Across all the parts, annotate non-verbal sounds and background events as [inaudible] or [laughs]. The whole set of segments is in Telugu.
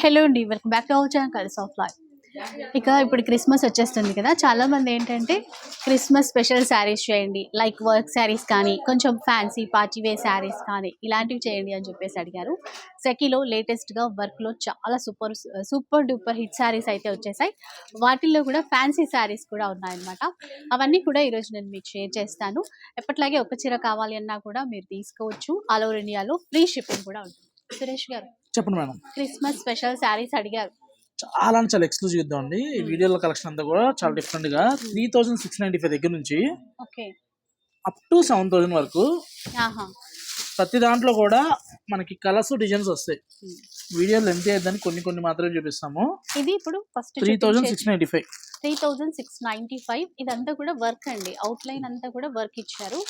హలో అండి welcome back to our channel colours of life ఇక ఇప్పుడు క్రిస్మస్ వచ్చేస్తుంది కదా చాలా మంది ఏంటంటే క్రిస్మస్ స్పెషల్ శారీస్ చేయండి లైక్ వర్క్ శారీస్ కానీ కొంచెం ఫ్యాన్సీ పార్టీ వేర్ శారీస్ కానీ ఇలాంటివి చేయండి అని చెప్పేసి అడిగారు. సెకీలో లేటెస్ట్గా వర్క్లో చాలా super super duper hit saris అయితే వచ్చేసాయి. వాటిల్లో కూడా ఫ్యాన్సీ శారీస్ కూడా ఉన్నాయన్నమాట. అవన్నీ కూడా ఈరోజు నేను మీకు షేర్ చేస్తాను. ఎప్పట్లాగే ఒక చీర కావాలి అన్నా కూడా మీరు తీసుకోవచ్చు. ఆల్ ఓవర్ ఇండియాలో ఫ్రీ షిప్పింగ్ కూడా ఉంటుంది. సురేష్ గారు చెప్పండి మేడం. క్రిస్మస్ స్పెషల్ శారీస్ అడిగారు. చాలా అంటే చాలా ఎక్స్క్లూజివ్ ఇద్దాం అండి. ఈ వీడియోల కలెక్షన్ అంతా కూడా చాలా డిఫరెంట్గా three thousand six ninety five దగ్గర నుంచి okay. Up to seven thousand వరకు ప్రతి దాంట్లో కూడా మనకి కలర్స్ డిజైన్స్ వస్తాయి. వీడియో లెంత్ అయ్యేదని కొన్ని కొన్ని మాత్రమే చూపిస్తాము. ఇది ఇప్పుడు first three thousand six ninety five three thousand six ninety five ఇదంతా కూడా వర్క్ అండి. అవుట్ లైన్ అంతా కూడా వర్క్ ఇచ్చారు.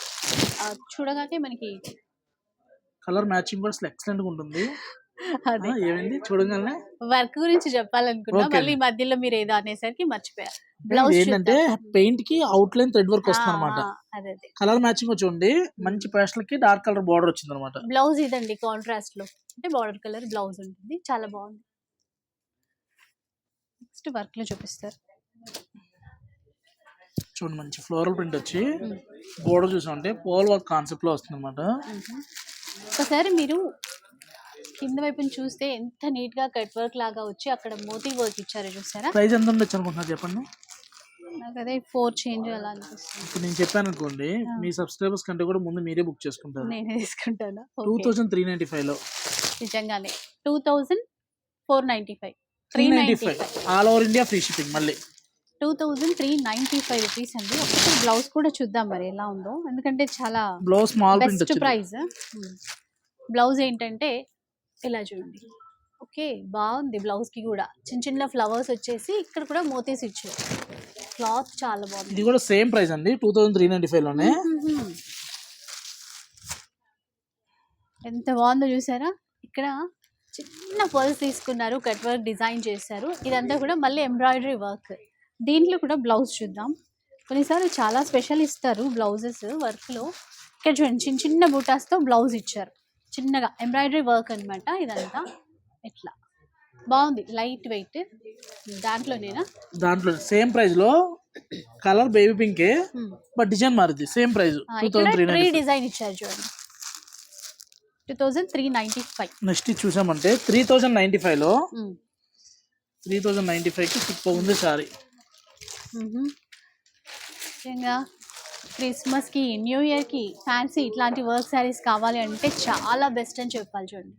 చూడగానే మనకి కలర్ మ్యాచింగ్ కూడా అసలు ఎక్సలెంట్గా ఉంటుంది. అది. ఆ, ఏమైంది? చూడగానే వర్క్ గురించి చెప్పాలనుకున్నా. మళ్ళీ మధ్యలో మీరు ఏదో అనేసరికి మర్చిపోయారు. బ్లౌజ్ ఏంటంటే పెయింట్కి అవుట్ లైన్ థ్రెడ్ వర్క్ వస్తుంది అనమాట అదే అదే. కలర్ మ్యాచింగ్ చూడండి మంచి పేస్టల్కి డార్క్ కలర్ బార్డర్ వచ్చింది అనమాట బ్లౌజ్ ఇదండి కాంట్రాస్ట్లో అంటే బార్డర్ కలర్ బ్లౌజ్ ఉంటుంది. చాలా బాగుంది. నెక్స్ట్ వర్క్లో చూపిస్తారు. చూడండి మంచి ఫ్లోరల్ ప్రింట్ వచ్చి బోర్డర్ చూసామంటే పోల్ వర్క్ కాన్సెప్ట్లో వస్తుంది అనమాట. ఒకసారి మీరు కింద వైపున చూస్తే ఎంత నీట్గా కట్ వర్క్ లాగా వచ్చి అక్కడ మోతీ వర్క్ ఇచ్చారో చూసారా? ప్రైస్ ఎంత ఉండొచ్చు అనుకుంటున్నారు చెప్పండి. నాకు అదే ఫోర్ చేంజ్ అలా అనిపిస్తుంది. ఇప్పుడు నేను చెప్పాను అనుకోండి మీ సబ్స్క్రైబర్స్ కంటే కూడా ముందు మీరే బుక్ చేసుకుంటారు. నేనే తీసుకుంటాను? టూ థౌసండ్ త్రీ నైన్టీ ఫైవ్లో నిజంగానే. Two thousand four ninety five. Three ninety ninety five. All over India free shipping మళ్ళీ. Two thousand three ninety five rupees అండి. ఒకసారి బ్లౌజ్ కూడా చూద్దాం మరి ఎలా ఉందో. ఎందుకంటే చాలా blouse small best price. Blouse ఏంటంటే ఇలా చూడండి. ఓకే బాగుంది బ్లౌజ్కి కూడా. చిన్న చిన్న ఫ్లవర్స్ వచ్చేసి ఇక్కడ కూడా మోతీస్ ఇచ్చారు. క్లాత్ చాలా బాగుంది. ఇది కూడా సేమ్ ప్రైస్ అండి టూ థౌసండ్ త్రీ నైన్టీ ఫైవ్లోనే. మ్మ్. ఎంత బాగుందో చూసారా? ఇక్కడ చిన్న పర్ల్స్ తీసుకున్నారు కట్ వర్క్ డిజైన్ చేశారు. ఇదంతా కూడా మళ్ళీ ఎంబ్రాయిడరీ వర్క్. దీంట్లో కూడా బ్లౌజ్ చూద్దాం. కొన్నిసార్లు చాలా స్పెషల్ ఇస్తారు బ్లౌజెస్ వర్క్లో. ఇక్కడ చూడండి చిన్న చిన్న బూటాస్తో బ్లౌజ్ ఇచ్చారు. చిన్నగా ఎంబ్రాయిడరీ వర్క్ అన్నమాట ఇదంతా. ఇట్లా. బాగుంది. లైట్ వెయిట్ దాంట్లోనేనా? దాంట్లో సేమ్ ప్రైస్లో colour baby pink. But design మారుద్ది. Same price three ninety design ఇచ్చారు చూడండి. Two thousand three ninety five next చూసామంటే త్రీ థౌసండ్ నైన్టీ ఫైవ్లో త్రీ థౌసండ్ నైన్టీ ఫైవ్కి సూపర్ ఉంది సారీ. ముఖ్యంగా క్రిస్మస్కి న్యూ ఇయర్కి ఫ్యాన్సీ ఇట్లాంటి వర్క్ శారీస్ కావాలి అంటే చాలా బెస్ట్ అని చెప్పాలి చూడండి.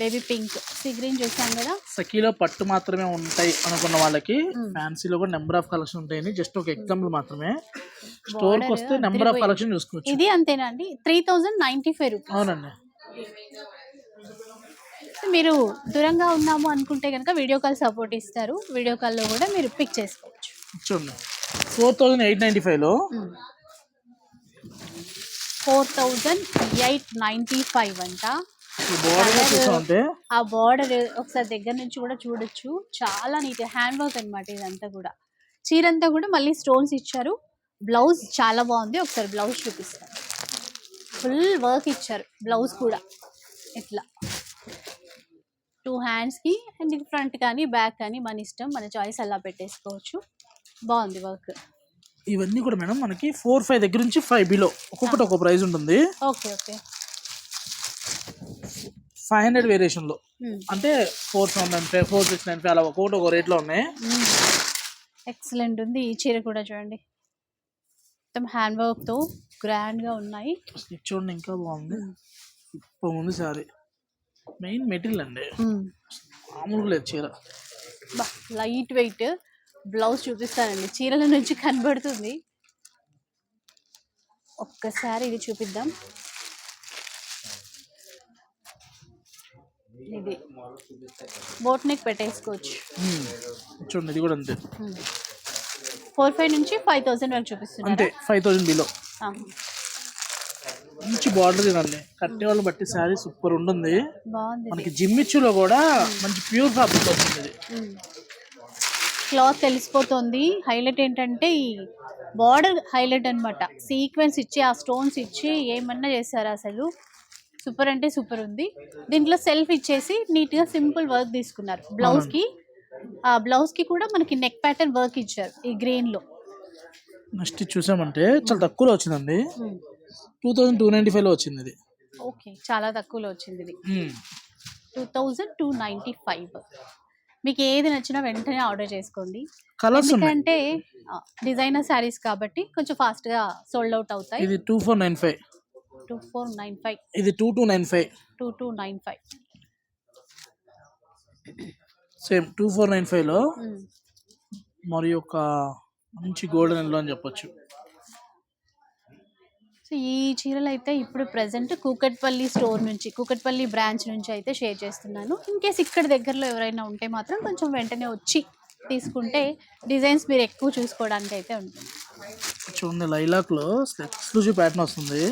బేబీ పింక్ సీ గ్రీన్ చూసాం కదా? సఖీలో పట్టు మాత్రమే ఉంటాయి అనుకున్న వాళ్ళకి. ఫ్యాన్సీలో కూడా నెంబర్ ఆఫ్ కలెక్షన్ ఉంటాయని జస్ట్ ఒక ఎగ్జాంపుల్ మాత్రమే. స్టోర్కి వస్తే నెంబర్ ఆఫ్. కలెక్షన్ చూసుకోవచ్చు. ఇది అంతేనా అండి three thousand ninety five rupees. అవునండి. మీరు దూరంగా ఉన్నాము అనుకుంటే కనుక వీడియో కాల్ సపోర్ట్ ఇస్తారు. వీడియో కాల్లో కూడా మీరు పిక్ చేసుకోవచ్చు. చూడండి. ఫోర్ థౌజండ్ ఎయిట్ నైన్టీ ఫైవ్లో four thousand eight ninety five అంట. ఆ బార్డర్ ఒకసారి దగ్గర నుంచి కూడా చూడొచ్చు. చాలా నీట్ హ్యాండ్ వర్క్ అనమాట ఇదంతా కూడా. చీర అంతా కూడా మళ్ళీ స్టోన్స్ ఇచ్చారు. బ్లౌజ్ చాలా బాగుంది. ఒకసారి బ్లౌజ్ చూపిస్తాను ఫుల్ వర్క్ ఇచ్చారు. బ్లౌజ్ కూడా. ఇట్లా. టూ హ్యాండ్స్కి అండ్ ఫ్రంట్ కానీ బ్యాక్ కానీ మన ఇష్టం. మన చాయిస్ అలా పెట్టేసుకోవచ్చు. బాగుంది వర్క్. ఇవన్నీ కూడా మేడం మనకి ఫోర్ ఫైవ్ దగ్గర నుంచి ఫైవ్ బిలో ఒక్కొక్కటి ఒక ప్రైస్ ఉంటుంది. Okay okay. ఫైవ్ హండ్రెడ్ వేరియేషన్లో. అంటే four nine five four six nine five అలా ఒక్కొక్కటి ఒక రేట్లో ఉన్నాయి. ఎక్సలెంట్ ఉంది. ఈ చీర కూడా చూడండి. మొత్తం హ్యాండ్ వర్క్తో గ్రాండ్గా ఉన్నాయి. చూడండి ఇంకా బాగుంది. ఇప్పుడు ఉంది సారీ మెయిన్ మెటీరియల్ అండి. మామూలుగా లేదు చీర. లైట్ వెయిట్ బ్లౌజ్ చూపిస్తానండి. చీరల నుంచి కనబడుతుంది. ఒక్కసారి ఇది చూపిద్దాం. ఇది బోట్ నెక్ పెట్టేసుకోవచ్చు. చూడండి ఇది కూడా అంతే. ఫోర్ ఫైవ్ నుంచి ఫైవ్ థౌసండ్ వరకు అంతే చూపిస్తున్నారు ఫైవ్ థౌసండ్ బిలో మంచి బార్డర్ తినండి. కట్టే వాళ్ళు బట్టి శారీ సూపర్ ఉంటుంది. మనకి జిమ్మిచ్చులో కూడా మంచి ప్యూర్ ఫ్యాబ్రిక్ వస్తుంది క్లాత్ తెలిసిపోతుంది. హైలైట్ ఏంటంటే ఈ బార్డర్ హైలైట్ అన్నమాట. సీక్వెన్స్ ఇచ్చి ఆ స్టోన్స్ ఇచ్చి ఏమన్నా చేశారు అసలు. సూపర్ అంటే సూపర్ ఉంది. దీంట్లో సెల్ఫ్ ఇచ్చేసి నీట్గా సింపుల్ వర్క్ తీసుకున్నారు. బ్లౌజ్కి ఆ బ్లౌజ్కి కూడా మనకి నెక్ ప్యాటర్న్ వర్క్ ఇచ్చారు ఈ గ్రీన్లో నెక్స్ట్ చూసామంటే చాలా తక్కువలో వచ్చిందండి. టూ థౌజండ్ టూ నైంటీ ఫైవ్లో వచ్చింది ఇది ఓకే చాలా తక్కువలో వచ్చింది ఇది. Two thousand two ninety five. మీకు ఏది నచ్చినా వెంటనే ఆర్డర్ చేసుకోండి. ఎందుకంటే డిజైనర్ శారీస్ కాబట్టి కొంచెం ఫాస్ట్గా సోల్డ్ అవుట్ అవుతాయి. ఇది two four nine five two four nine five ఇది two two nine five two two nine five same two four nine ఫైవ్లో మరి ఒక మంచి గోల్డెన్ ఎల్లో అని చెప్పొచ్చు. సో ఈ చీరలు అయితే ఇప్పుడు ప్రజెంట్ కూకట్పల్లి స్టోర్ నుంచి కూకట్పల్లి బ్రాంచ్ నుంచి అయితే షేర్ చేస్తున్నాను. ఇన్ కేస్ ఇక్కడ దగ్గరలో ఎవరైనా ఉంటే మాత్రం కొంచెం వెంటనే వచ్చి తీసుకుంటే డిజైన్స్ మీరు ఎక్కువ చూసుకోవడానికి అయితే ఉంటుంది. చూడండి లైలాక్లో ఎక్స్క్లూజివ్ ప్యాటర్న్ వస్తుంది.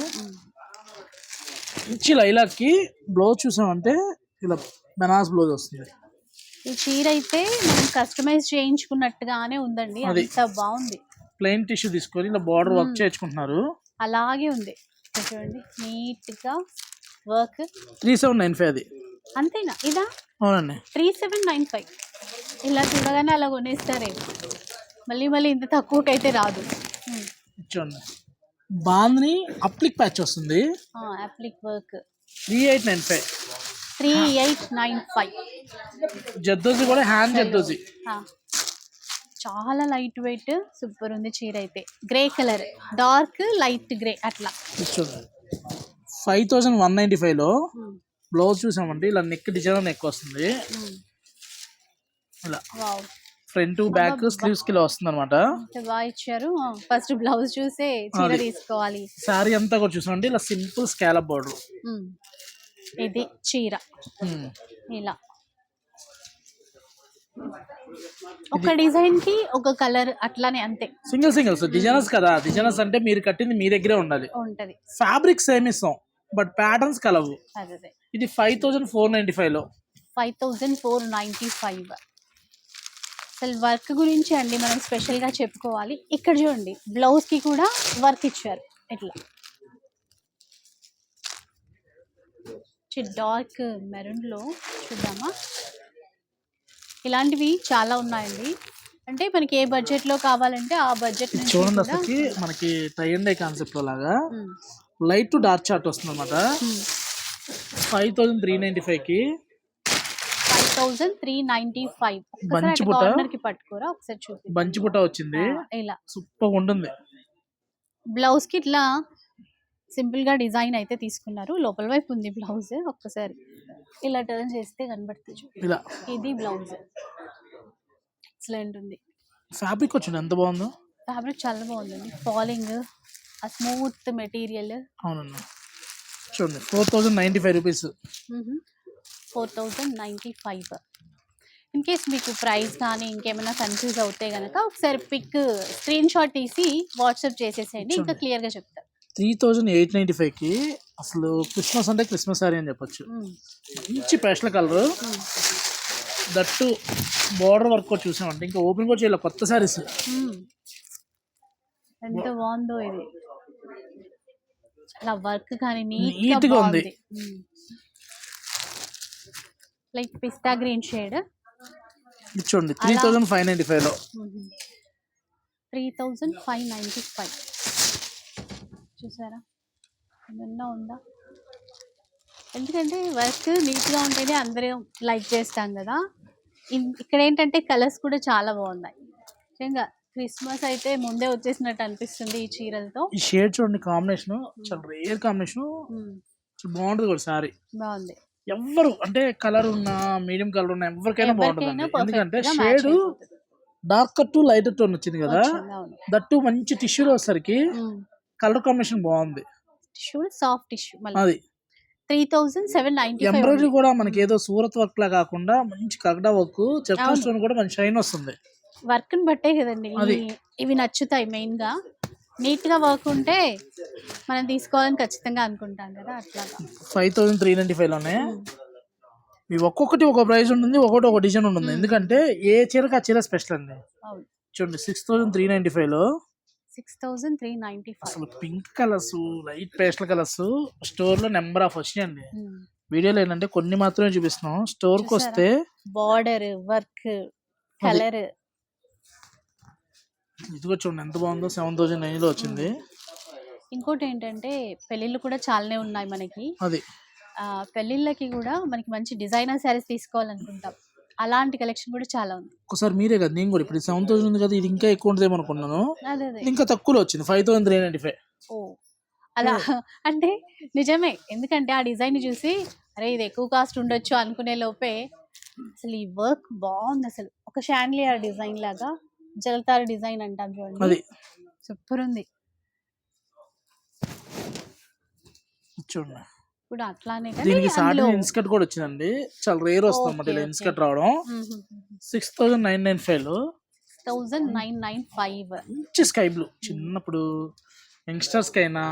మంచి లైలాక్కి బ్లౌజ్ చూసామంటే ఇలా బెనాస్ బ్లౌజ్ వస్తుంది. ఈ చీర అయితే మనం కస్టమైజ్ చేయించుకున్నట్టుగానే ఉందండి. అంత బాగుంది. ప్లెయిన్ టిష్యూ తీసుకొని ఇలా బార్డర్ వర్క్ చేయించుకుంటున్నారు. అలాగే ఉంది. చూడండి నీట్గా work. Three seven nine five అది. అంతేనా? ఇదా? అవునండి. Three seven nine five. ఇలా చూడగానే అలా కొనేస్తారే. మళ్ళీ మళ్ళీ ఇంత తక్కువకైతే రాదు. చూడండి. బాంద్ని అప్లిక్ ప్యాచ్ వస్తుంది. Applique work. Three eight nine five. Three eight nine five. Zardozi కూడా హ్యాండ్ జద్దోజీ చాలా లైట్ వెయిట్ సూపర్ ఉంది చీర అయితే grey colour. Dark light grey అట్లా. ఫైవ్ థౌజండ్ వన్ నైంటీ ఫైవ్లో బ్లౌజ్ చూసామంటే ఇలా నెక్ డిజైన్ నెక్ వస్తుంది. ఇలా. వావ్ ఫ్రంట్ బ్యాక్ స్లీవ్స్కి ఇలా వస్తుంది అనమాట ఇచ్చారు. ఫస్ట్ బ్లౌజ్ చూసే చీర. తీసుకోవాలి. శారీ అంతా కూడా చూసామంటే ఇలా సింపుల్ స్కాలప్ బార్డర్. Hmm. ఇది చీర. ఇలా. ఒక డిజైన్కి ఒక కలర్ అట్లానే అంతే. సింగిల్ సింగిల్స్ డిజైనర్స్ కదా డిజైనర్స్ అంటే మీరు కట్టింది మీ దగ్గరే ఉండాలి. ఉంటది. ఫ్యాబ్రిక్ సేమ్ ఇస్తాం బట్ ప్యాటర్న్స్ కలవు. ఇది ఫైవ్ థౌజండ్ ఫోర్ నైంటీ ఫైవ్లో five thousand four ninety five. అసలు వర్క్ గురించి అండి మనం స్పెషల్గా చెప్పుకోవాలి. ఇక్కడ చూడండి బ్లౌజ్కి కూడా వర్క్ ఇచ్చారు. ఇట్లా. డార్క్ మెరూన్లో చూద్దామా? ఇలాంటివి చాలా ఉన్నాయండి. అంటే మనకి ఏ బడ్జెట్లో కావాలంటే ఆ బడ్జెట్ చూడండి అసలుకి మనకి టై అండ్ కాన్సెప్ట్ లాగా లైట్ టు డార్క్ చార్ట్ వస్తుంది అనమాట ఫైవ్ థౌజండ్ త్రీ నైంటీ ఫైవ్కి five thousand three ninety five. బంచి బుట్ట? కార్నర్కి పట్టుకోరా ఒకసారి చూపి బంచి పుట్ట వచ్చింది. ఇలా. సూపర్ ఉంటుంది. బ్లౌజ్కి ఇట్లా సింపుల్గా డిజైన్ అయితే తీసుకున్నారు. లోపల వైపు ఉంది బ్లౌజ్ ఒక్కసారి. ఇలా టర్న్ చేస్తే కనబడుతుంది. ఇలా. ఇది బ్లౌజ్ ఎక్సలెంట్ ఉంది. ఫ్యాబ్రిక్ వచ్చింది? ఎంత బాగుందో? ఫ్యాబ్రిక్ చాలా బాగుందండి. ఫాలింగ్ ఆ స్మూత్ మెటీరియల్ అవునండి చూడండి four thousand ninety five rupees four thousand ninety five in case మీకు ప్రైస్ కానీ ఇంకేమైనా కన్ఫ్యూజ్ అవుతే కనుక ఒకసారి పిక్ స్క్రీన్ షాట్ తీసి వాట్సాప్ చేసేసేయండి. ఇంకా క్లియర్గా చెప్తారు త్రీ థౌజండ్ ఎయిట్ నైంటీ ఫైవ్కి అసలు క్రిస్మస్ అంటే క్రిస్మస్ సారీ అని చెప్పొచ్చు. మంచి pastel colour. That border work కూడా చూసామంటే ఇంకా ఓపెన్ కూడా చేయాలి కొత్త సారీస్. ఎంత బాగుందో ఇది. చాలా వర్క్ కానీ నీట్గా ఉంది. లైక్ పిస్తా గ్రీన్ షేడ్. ఇచ్చోండి త్రీ థౌజండ్ ఫైవ్ నైంటీ ఫైవ్లో. Three thousand five ninety five. చూసారా? ఏమన్నా ఉందా? ఎందుకంటే వర్క్ నీట్గా ఉంటేనే అందరం లైక్ చేస్తాం కదా. ఇక్కడ ఏంటంటే కలర్స్ కూడా చాలా బాగున్నాయి. నిజంగా క్రిస్మస్ అయితే ముందే వచ్చేసినట్టు అనిపిస్తుంది ఈ చీరలతో. ఈ షేడ్ చూడండి కాంబినేషన్. చాలా రేర్ కాంబినేషన్. బాగుంటుంది కూడా సారీ. బాగుంది. ఎవ్వరు అంటే కలర్ ఉన్న మీడియం కలర్ ఉన్న ఎవరికైనా బాగుంటుంది ఎందుకంటే shade. Dark to light tone వచ్చింది కదా. దట్టు మంచి టిష్యూలో వచ్చేసరికి కలర్ కాంబినేషన్ బాగుంది. టిష్యూ సాఫ్ట్ టిష్యూ అది. Three thousand seven ninety embroidery కూడా మనకి ఏదో సూరత్ వర్క్ లా కాకుండా మంచి కగడా వర్క్ చెక్క. స్టోన్ కూడా మంచి షైన్ వస్తుంది. వర్క్ని బట్టే కదండి. ఇవి- నచ్చుతాయి మెయిన్గా నీట్గా వర్క్ ఉంటే మనం తీసుకోవాలని ఖచ్చితంగా అనుకుంటాం కదా అట్లాగా. ఫైవ్ థౌసండ్ త్రీ నైన్టీ ఫైవ్లోనే ఇవి ఒక్కొక్కటి ఒక ప్రైస్ ఉంటుంది ఒక్కొక్కటి ఒక డిజైన్ ఉంటుంది. ఎందుకంటే ఏ చీరకి ఆ చీర స్పెషల్ అండి? చూడండి సిక్స్ థౌసండ్ త్రీ నైన్టీ ఫైవ్లో six thousand three ninety five అసలు pink colours light pastel colours స్టోర్లో నెంబర్ ఆఫ్ వచ్చినాయండి వీడియోలో ఏంటంటే కొన్ని మాత్రమే చూపిస్తున్నాం. స్టోర్కి వస్తే బార్డర్ వర్క్ కలర్. ఇదిగో చూడండి ఎంత బాగుందో సెవెన్ థౌసండ్ నైన్లో వచ్చింది. ఇంకోటి ఏంటంటే పెళ్ళిళ్ళు కూడా చాలానే ఉన్నాయి మనకి. అది. ఆ, పెళ్ళిళ్ళకి కూడా మనకి మంచి డిజైనర్ శారీస్ తీసుకోవాలనుకుంటాం. అలాంటి కలెక్షన్ కూడా చాలా ఉంది ఒకసారి మీరే కదా నేను కూడా ఇప్పుడు సెవెన్ థౌసండ్ ఉంది కదా ఇది ఇంకా ఎక్కువ ఉంటుంది అనుకున్నాను. ఇంకా తక్కువలో వచ్చింది five thousand three ninety five ఓ అలా [laughs] అంటే నిజమే ఎందుకంటే ఆ డిజైన్ చూసి అరే ఇది ఎక్కువ కాస్ట్ ఉండొచ్చు అనుకునే లోపే అసలు ఈ వర్క్ బాగుంది అసలు. ఒక షాండ్లియర్ డిజైన్ లాగా జలతారు డిజైన్ అంటాం చూడండి. సూపర్ ఉంది. చూడండి. ఇప్పుడు అట్లానే దీనికి అందులో సాటిన్ ఇన్స్కర్ట్ కూడా వచ్చిందండి. చాలా రేర్ వస్తుంది అన్నమాట ఇలా. ఇన్స్కర్ట్ రావడం. సిక్స్ థౌసండ్ నైన్ నైన్ ఫైవ్లో థౌజండ్ నైన్ నైన్ ఫైవ్ మంచి స్కై బ్లూ. చిన్నప్పుడు యంగ్స్టర్స్ కైనా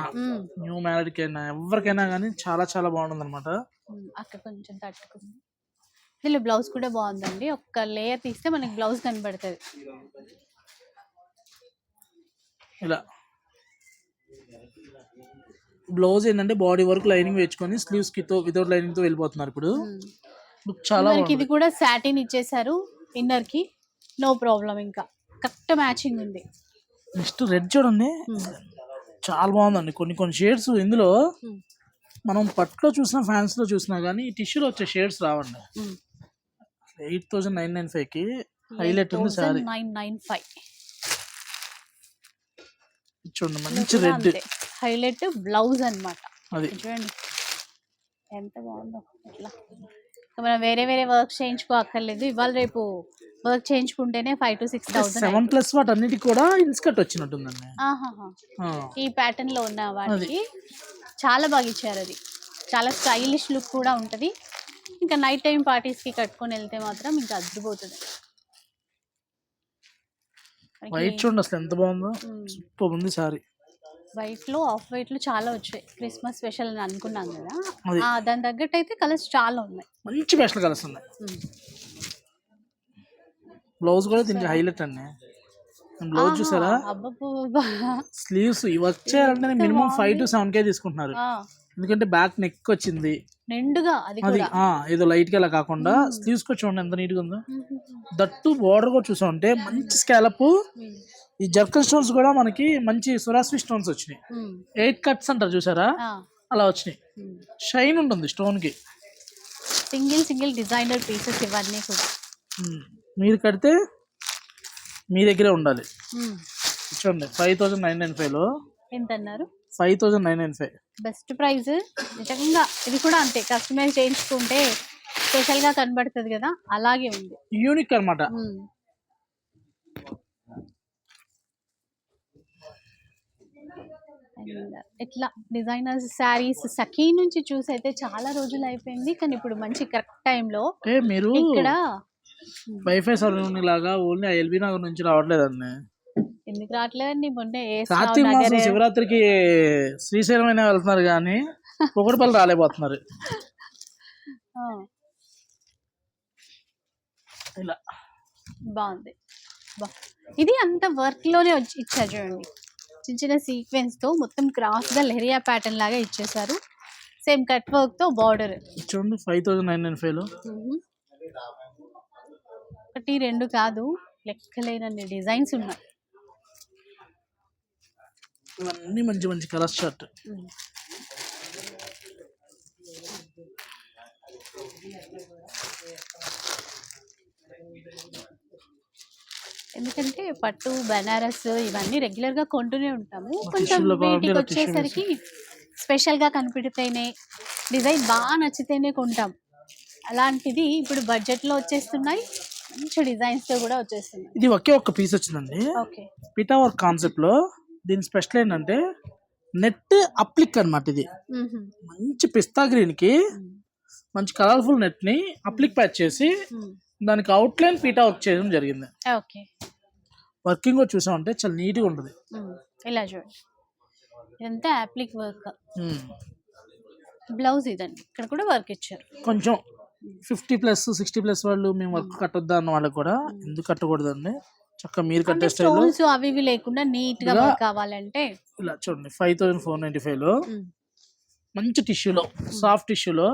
న్యూ మ్యారీడ్ కైనా ఎవరికైనా కానీ చాలా చాలా బాగుంటుంది అనమాట అక్కడ కొంచెం తట్టుకుంది. దీనిలో బ్లౌజ్ కూడా బాగుందండి. ఒక్క లేయర్ తీస్తే మనకి బ్లౌజ్ కనబడుతుంది. ఇలా. బ్లౌజ్ ఏంటంటే బాడీ వర్క్ లైనింగ్ వేసుకొని స్లీవ్స్కి తో వితౌట్ లైనింగ్తో వెళ్ళిపోతున్నారు ఇప్పుడు. లుక్ చాలా మనకి ఇది కూడా సాటిన్ ఇచ్చేసారు ఇన్నర్కి. నో ప్రాబ్లం ఇంకా. కరెక్ట్ మ్యాచింగ్ ఉంది. నెక్స్ట్ రెడ్ చూడండి. చాలా బాగుందండి. కొన్ని కొన్ని షేడ్స్ ఇందులో Hmm. మనం పట్టులో చూసినా ఫ్యాన్స్లో చూసినా కానీ ఈ టిష్యూలో వచ్చే షేడ్స్ రావండి. ఎయిట్ థౌసండ్ నైన్ నైన్ ఫైవ్కి హైలైట్ ఉంది సారీ నైన్ నైన్ ఫైవ్ చూడండి మంచి రెడ్ హైలైట్ బ్లౌజ్ అన్నమాట. అది. చూడండి. ఎంత బాగుందో ఇట్లా. ఇంకా మనం వేరే వేరే వర్క్ చేయించుకో అక్కర్లేదు. ఇవాళ రేపు work చేయించుకుంటేనే five to six thousand seven plus వాటి అన్నిటికి కూడా ఇన్స్కర్ట్ వచ్చినట్టుందండి. ఈ ప్యాటర్న్లో ఉన్న వాటికి చాలా బాగా ఇచ్చారు అది. చాలా స్టైలిష్ లుక్ కూడా ఉంటది. ఇంకా నైట్ టైం పార్టీస్కి కట్టుకొని వెళ్తే మాత్రం ఇంకా అదిరిపోతుంది వైట్ చూడండి అసలు ఎంత బాగుందో. సూపర్ ఉంది సారీ. వైట్లో ఆఫ్ వైట్లో చాలా వచ్చాయి. క్రిస్మస్ స్పెషల్ అని అనుకున్నాం కదా. అది. ఆ, దాని తగ్గట్టు అయితే కలర్స్ చాలా ఉన్నాయి. మంచి బెస్ట్ కలర్స్ ఉన్నాయి. బ్లౌజ్ కూడా దీనికి హైలైట్ అండి. బ్లౌజ్ చూసారా? అబ్బబ్బబ్బా. స్లీవ్స్ ఇవి వచ్చాయంటే minimum five to seven K తీసుకుంటున్నారు. ఆ, ఎందుకంటే బ్యాక్ నెక్ వచ్చింది. నిండుగా అది అది కూడా. ఆ ఏదో లైట్గా అలా కాకుండా స్లీవ్స్ కూడా చూడండి ఎంత నీట్గా ఉందో. దట్టు బోర్డర్ కూడా చూసా ఉంటే మంచి స్కాలప్ ఈ జర్కన్ స్టోన్స్ కూడా మనకి మంచి సురాస్వి స్టోన్స్ వచ్చినాయి. ఎయిట్ కట్స్ అంటారు చూసారా? అలా వచ్చినాయి. షైన్ ఉంటుంది స్టోన్కి. సింగిల్ సింగిల్ డిజైనర్ పీసెస్ ఇవన్నీ కూడా. ఉమ్. మీరు కడితే మీ దగ్గరే ఉండాలి. చూడండి ఫైవ్ థౌసండ్ నైన్ నైన్ ఫైవ్లో ఎంత అన్నారు five thousand nine nine five best price నిజంగా ఇది కూడా అంతే. కస్టమైజ్ చేయించుకుంటే స్పెషల్గా కనబడుతుంది కదా అలాగే ఉంది. యూనిక్ అనమాట And ఇట్లా డిజైనర్స్ శారీస్ సఖీ నుంచి చూసి అయితే చాలా రోజులు అయిపోయింది. కానీ ఇప్పుడు మంచి కరెక్ట్ టైంలో అంటే మీరు ఇక్కడ వైఫై సరౌండింగ్ లాగా ఓన్లీ ఎల్బీ నగర్ నుంచి రావట్లేదండి. ఎందుకు రావట్లేదండి? మొన్న ఏ కార్తీక మాసం శివరాత్రికి శ్రీశైలం అయినా వెళ్తున్నారు కానీ పొగడపల్లి రాలేకపోతున్నారు. ఇలా. బాగుంది. ఇది అంత వర్క్లోనే వచ్చి ఇచ్చారు చూడండి. చిన్న చిన్న సీక్వెన్స్తో మొత్తం క్రాస్గా లెహరియా ప్యాటర్న్ లాగా ఇచ్చేసారు సేమ్ కట్ వర్క్తో బార్డర్ చూడండి ఫైవ్ థౌసండ్ నైన్ నైన్ ఫైవ్లో. ఒకటి రెండు కాదు లెక్కలేనన్ని డిజైన్స్ ఉన్నాయి. ఇవన్నీ మంచి మంచి కలర్ షర్ట్ ఎందుకంటే పట్టు బనారస్ ఇవన్నీ రెగ్యులర్గా కొంటూనే ఉంటాము. కొంచెం వీటికి వచ్చేసరికి స్పెషల్గా కనిపెడితేనే డిజైన్ బాగా నచ్చితేనే కొంటాం. అలాంటిది ఇప్పుడు బడ్జెట్లో వచ్చేస్తున్నాయి. మంచి డిజైన్స్తో కూడా వచ్చేస్తున్నాయి. ఇది ఒకే ఒక్క పీస్ వచ్చిందండి. ఓకే. పిటా వర్క్ కాన్సెప్ట్లో దీని స్పెషల్ ఏంటంటే నెట్ అప్లిక్ అన్నమాట ఇది. మంచి పిస్తా గ్రీన్కి మంచి కలర్ఫుల్ నెట్ని అప్లిక్ ప్యాచ్ చేసి దానికి అవుట్లైన్ పీటా వర్క్ చేయడం జరిగింది. ఓకే. వర్కింగ్ కూడా చూసామంటే చాలా నీట్గా ఉంటుంది. ఇలా చూడండి ఇదంతా యాప్లిక్ వర్క్. బ్లౌజ్ ఇదండి. ఇక్కడ కూడా వర్క్ ఇచ్చారు. కొంచెం ఫిఫ్టీ ప్లస్ సిక్స్టీ ప్లస్ వాళ్ళు మేము వర్క్ కట్టొద్దా అన్న వాళ్ళకి కూడా ఎందుకు కట్టకూడదండి? చక్క మీరు అంటే కట్టే స్టోన్స్ అవి ఇవి లేకుండా నీట్గా కావాలంటే ఇలా చూడండి ఫైవ్ థౌసండ్ ఫోర్ నైన్టీ ఫైవ్లో మంచి టిష్యూలో సాఫ్ట్ టిష్యూలో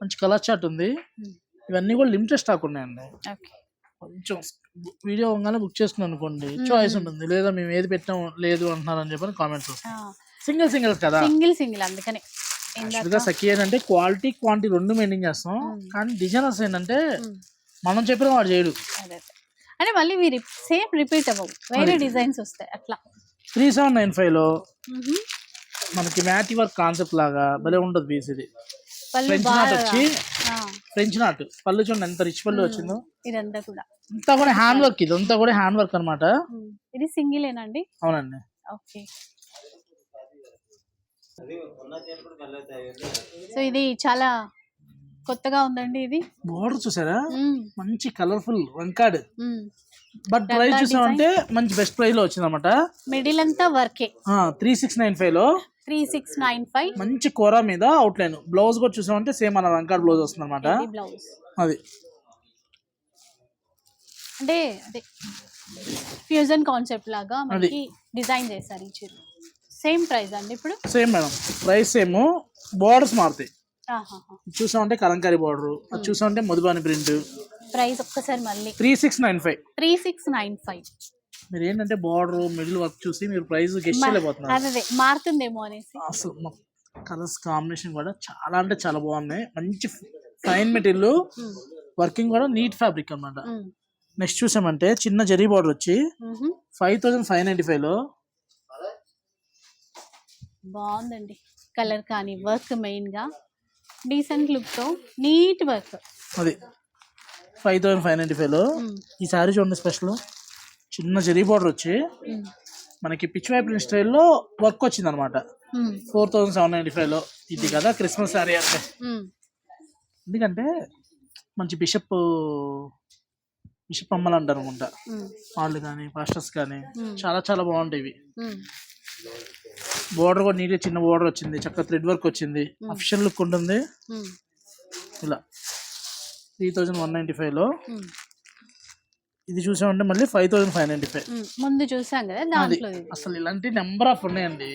మంచి కలర్ చార్ట్ ఉంది. ఇవన్నీ కూడా లిమిటెడ్ స్టాక్ ఉన్నాయండి. ఓకే. కొంచెం వీడియో అవగానే బుక్ చేసుకున్నాను అనుకోండి. చాయిస్ ఉంటుంది. లేదా మేము ఏది పెట్టాం లేదు అంటున్నారు అని చెప్పని కామెంట్స్ వస్తాయి. సింగిల్ సింగిల్స్ కదా? సింగిల్ సింగిల్ అందుకనే. యాక్చువల్గా సఖీ ఏంటంటే క్వాలిటీ క్వాంటిటీ రెండు మెయింటైన్ చేస్తాం. కానీ డిజైనర్స్ ఏంటంటే మనం చెప్పిన వాడు చేయడు. అంటే మళ్ళీ మీరు సేమ్ రిపీట్ అవ్వవు. వేరే డిజైన్స్ వస్తాయి అట్లా. త్రీ సెవెన్ నైన్ ఫైవ్లో. మనకి మ్యాటి వర్క్ కాన్సెప్ట్ లాగా భలే ఉంటుంది పీస్ ఇది ఫ్రెంచ్ నాట్ వచ్చి ఫ్రెంచ్ నాట్ పళ్ళు చూడండి ఎంత రిచ్ పళ్ళు వచ్చిందో. ఇదంతా కూడా. అంతా కూడా హ్యాండ్ వర్క్ ఇది అంతా కూడా హ్యాండ్ వర్క్ అనమాట ఇది సింగిలేనండి అవునండి. ఓకే. సో ఇది చాలా కొత్తగా ఉందండి ఇది. బోర్డర్ చూసారా? మంచి కలర్ఫుల్ వంకాడ్. బట్ ప్రైస్ చూసామంటే మంచి బెస్ట్ ప్రైస్లో వచ్చింది అనమాట మిడిల్ అంతా వర్కే త్రీ సిక్స్ నైన్ ఫైవ్లో. Three six nine five. మంచి కూర మీద అవుట్ లైన్ బ్లౌజ్ కూడా చూసామంటే సేమ్ మన వంకాడ్ బ్లౌజ్ వస్తుంది అనమాట బ్లౌజ్ అది. అంటే అదే ఫ్యూజన్ కాన్సెప్ట్ లాగా మనకి డిజైన్ చేశారు ఈ చీర. సేమ్ ప్రైస్ అండి ఇప్పుడు? Same madam price same borders మారుతాయి. చూసామంటే కలంకారీ బార్డర్ అది చూసామంటే మధుబాని ప్రింట్ ప్రైస్ ఒక్కసారి మళ్ళీ. Three six nine five. Three six nine five. మీరు ఏంటంటే బార్డర్ మిడిల్ వర్క్ చూసి మీరు ప్రైస్ గెస్ట్ అదే మారుతుందేమో అనేసి. అసలు కలర్స్ కాంబినేషన్ కూడా చాలా అంటే చాలా బాగున్నాయి. మంచి ఫైన్ మెటీరియల్ వర్కింగ్ కూడా నీట్ ఫ్యాబ్రిక్ అన్నమాట. ఉమ్, నెక్స్ట్ చూసామంటే చిన్న జరీ బార్డర్ వచ్చి. ఫైవ్ థౌసండ్ ఫైవ్ నైన్టీ ఫైవ్లో బాగుందండి. కలర్ కానీ వర్క్ మెయిన్గా. డీసెంట్ లుక్తో నీట్ వర్క్ అది ఫైవ్ థౌసండ్ ఫైవ్ నైన్టీ ఫైవ్లో ఈ సారీ చూడండి స్పెషల్ చిన్న జరీ బార్డర్ వచ్చి మనకి పిచ్ వైపు స్టైల్లో వర్క్ వచ్చింది అనమాట ఫోర్ థౌసండ్ సెవెన్ నైన్టీ ఫైవ్లో ఇది కదా క్రిస్మస్ సారీ అంటే. ఎందుకంటే మంచి బిషప్ బిషప్ అమ్మలు అంటారు అనుకుంటా వాళ్ళు కానీ పాస్టర్స్ కానీ చాలా చాలా బాగుంటాయి ఇవి. బోర్డర్ కూడా నీట్గా చిన్న బోర్డర్ వచ్చింది చక్కగా థ్రెడ్ వర్క్ వచ్చింది అఫిషియల్ లుక్ ఉంటుంది. ఇలా. త్రీ థౌజండ్ వన్ నైంటీ ఫైవ్లో ఇది చూసామంటే మళ్ళీ five thousand five ninety five ముందు చూసాం కదా దాంట్లో అసలు ఇలాంటి నెంబర్ ఆఫ్ ఉన్నాయండి.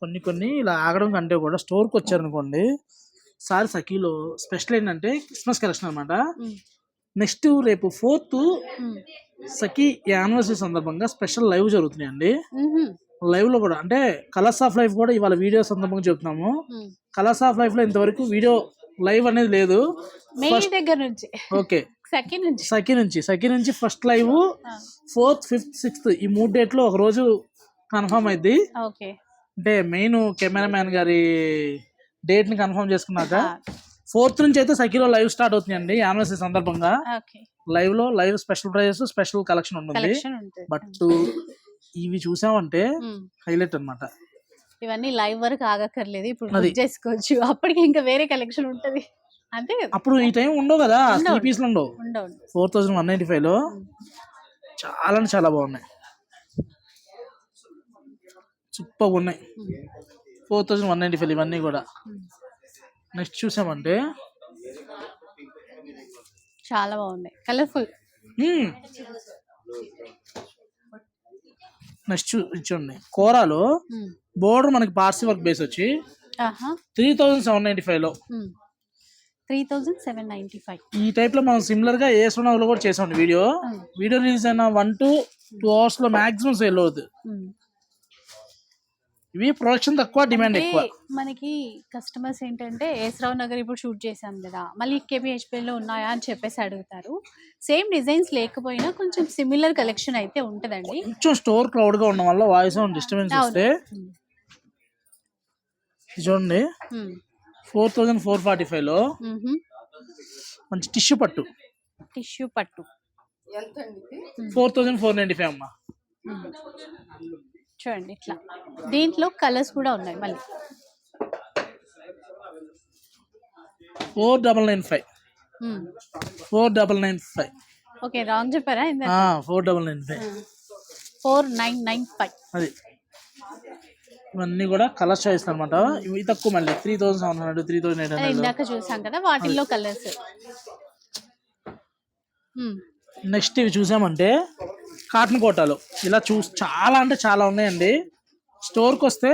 కొన్ని కొన్ని ఇలా ఆగడం కంటే కూడా స్టోర్కి వచ్చారనుకోండి సార్ సఖీలో స్పెషల్ ఏంటంటే క్రిస్మస్ కలెక్షన్ అనమాట. నెక్స్ట్ రేపు ఫోర్త్. సఖీ యానివర్సరీ సందర్భంగా స్పెషల్ లైవ్ జరుగుతున్నాయండి. లైవ్లో కూడా అంటే కలర్స్ ఆఫ్ లైఫ్ కూడా ఇవాళ వీడియో సందర్భంగా చెప్తున్నాము. కలర్స్ ఆఫ్ లైఫ్లో ఇంతవరకు వీడియో లైవ్ అనేది లేదు దగ్గర నుంచి ఓకే సఖీ నుంచి. సఖీ నుంచి first live fourth fifth sixth ఈ మూడు డేట్లో ఒక రోజు కన్ఫర్మ్ అయింది ఓకే. అంటే మెయిన్ కెమెరామ్యాన్ గారి డేట్ని కన్ఫర్మ్ చేసుకున్నాక ఫోర్త్ నుంచి అయితే సఖీలో లైవ్ స్టార్ట్ అవుతుందండి యానివర్సరీ సందర్భంగా. లైవ్లో live special prizes special collection ఉంటుంది. బట్ ఇవి చూసామంటే. హైలైట్ అన్నమాట. ఇవన్నీ లైవ్ వరకు ఆగక్కర్లేదు. ఇప్పుడు చేసుకోవచ్చు. అప్పటికి ఇంకా వేరే కలెక్షన్ ఉంటది. కదా అప్పుడు ఈ టైం ఉండవు కదా. త్రీ పీస్లు ఉండవు. ఫోర్ థౌజండ్ వన్ నైంటీ ఫైవ్లో చాలా అంటే చాలా బాగున్నాయి. సూపర్ ఉన్నాయి. Four thousand one ninety five ఇవన్నీ కూడా. నెక్స్ట్ చూసామంటే చాలా బాగున్నాయి. కలర్ఫుల్ నెక్స్ట్ చూడండి. కోరాలో బోర్డర్ మనకి పార్సీ వర్క్ బేస్ వచ్చి త్రీ థౌజండ్ సెవెన్ నైంటీ ఫైవ్లో. Three thousand seven ninety five. ఈ టైప్లో మనం సిమిలర్గా ఏ సోనాలో కూడా చేసాం వీడియో. వీడియో రిలీజ్ అయిన వన్ టు టూ అవర్స్లో మాక్సిమం సేల్ అవుతుంది ఇవి ప్రొడక్షన్ తక్కువ డిమాండ్ ఎక్కువ. మనకి కస్టమర్స్ ఏంటంటే ఏసరావు నగర్ ఇప్పుడు షూట్ చేసాం కదా మళ్ళీ కేపీహెచ్పిలో ఉన్నాయా అని చెప్పేసి అడుగుతారు. సేమ్ డిజైన్స్ లేకపోయినా కొంచెం సిమిలర్ కలెక్షన్ అయితే ఉంటుందండి. కొంచెం స్టోర్ క్రౌడ్గా ఉండడం వల్ల వాయిస్ డిస్టర్బెన్స్ వస్తే. చూడండి. ఫోర్ థౌజండ్ ఫోర్ ఫార్టీ ఫైవ్లో మంచి టిష్యూ పట్టు. టిష్యూ పట్టు. Four thousand four ninety five అమ్మా. మ్మ్. చూడండి ఇట్లా. దీంట్లో కలర్స్ కూడా ఉన్నాయి మళ్ళీ. Four double nine five. Four double nine five. Okay wrong చెప్పారా? Four double nine five. Four nine nine five. అది. ఇవన్నీ కూడా కలర్ చాయిస్ అనమాట ఇవి తక్కువ మళ్ళీ. Three thousand seven hundred three thousand eight hundred ఇందాక చూసాం కదా వాటిల్లో కలర్స్ నెక్స్ట్ ఇవి చూసామంటే కాటన్ కోటాలు. ఇలా చూ చాలా అంటే చాలా ఉన్నాయండి. స్టోర్కి వస్తే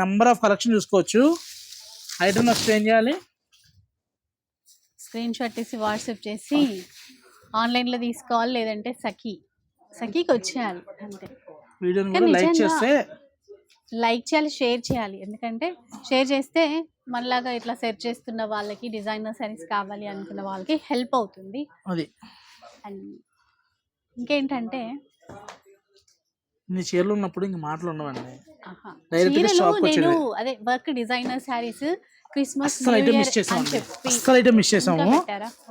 నెంబర్ ఆఫ్ కలెక్షన్ చూసుకోవచ్చు. ఐటమ్ వస్తే ఏం చేయాలి. స్క్రీన్ షాట్ తీసి వాట్సాప్ చేసి ఆన్లైన్లో తీసుకోవాలి లేదంటే సఖీ సఖీకి వచ్చేయాలి అంతే. వీడియోని కూడా లైక్ చేస్తే లైక్ చేయాలి షేర్ చేయాలి. ఎందుకంటే షేర్ చేస్తే మనలాగా ఇట్లా సెర్చ్ చేస్తున్న వాళ్ళకి డిజైనర్ సారీస్ కావాలి అనుకున్న వాళ్ళకి హెల్ప్ అవుతుంది. అది. అండ్ ఇంకేంటంటే నీ చీరలు ఉన్నప్పుడు ఇంక మాటలు ఉండవండి. చీరలు నేను. అదే work designer sarees Christmas item miss చేసాము ఐటమ్ మిస్ చేసాము.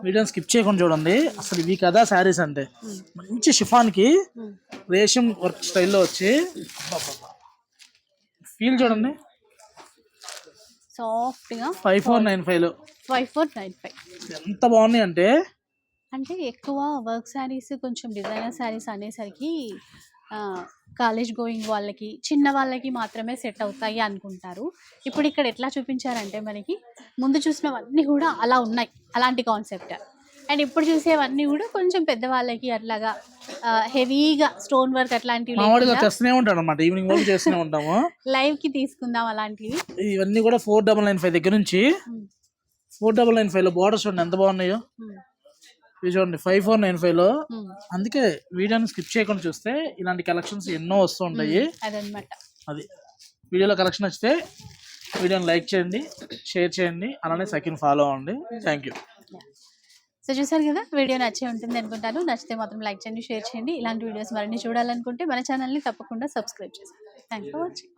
వీడియోని స్కిప్ చేయకుండా చూడండి. అసలు ఇవి కదా శారీస్ అంటే. మంచి షిఫాన్కి ఉమ్. రేషం వర్క్ స్టైల్లో వచ్చి ఫీల్ చూడండి. సాఫ్ట్గా ఫైవ్ ఫోర్ నైన్ ఫైవ్లో. Five four nine five. ఎంత బాగున్నాయి అంటే? అంటే ఎక్కువ వర్క్ శారీస్ కొంచెం డిజైనర్ శారీస్ అనేసరికి కాలేజ్ గోయింగ్ వాళ్ళకి చిన్న వాళ్ళకి మాత్రమే సెట్ అవుతాయి అనుకుంటారు. ఇప్పుడు ఇక్కడ ఎట్లా చూపించారంటే మనకి ముందు చూసినవన్నీ కూడా అలా ఉన్నాయి. అలాంటి కాన్సెప్ట్. అండ్ ఇప్పుడు చూసేవన్నీ కూడా కొంచెం పెద్దవాళ్ళకి అట్లాగా హెవీగా స్టోన్ వర్క్ అట్లాంటివి తెస్తూనే ఉంటాడు అనమాట ఈవినింగ్ వరకు చేస్తూనే ఉంటాము. లైవ్కి తీసుకుందాం అలాంటివి. ఇవన్నీ కూడా ఫోర్ డబల్ నైన్ ఫైవ్ దగ్గర నుంచి ఫోర్ డబల్ నైన్ ఫైవ్లో బార్డర్స్ చూడండి ఎంత బాగున్నాయో. ఇవి చూడండి ఫైవ్ ఫోర్ నైన్ ఫైవ్లో అందుకే వీడియోని స్కిప్ చేయకుండా చూస్తే ఇలాంటి కలెక్షన్స్ ఎన్నో వస్తూ ఉంటాయి. అదనమాట అది. వీడియోలో కలెక్షన్ వచ్చితే వీడియోని లైక్ చేయండి షేర్ చేయండి అలానే సెకండ్ ఫాలో అవ్వండి. Thank you. సో చూసారు కదా వీడియో నచ్చే ఉంటుంది అనుకుంటాను. నచ్చితే మాత్రం లైక్ చేయండి షేర్ చేయండి. ఇలాంటి వీడియోస్ మరిన్ని చూడాలనుకుంటే మన ఛానల్ని తప్పకుండా సబ్స్క్రైబ్ చేసుకోండి. Thanks for watching.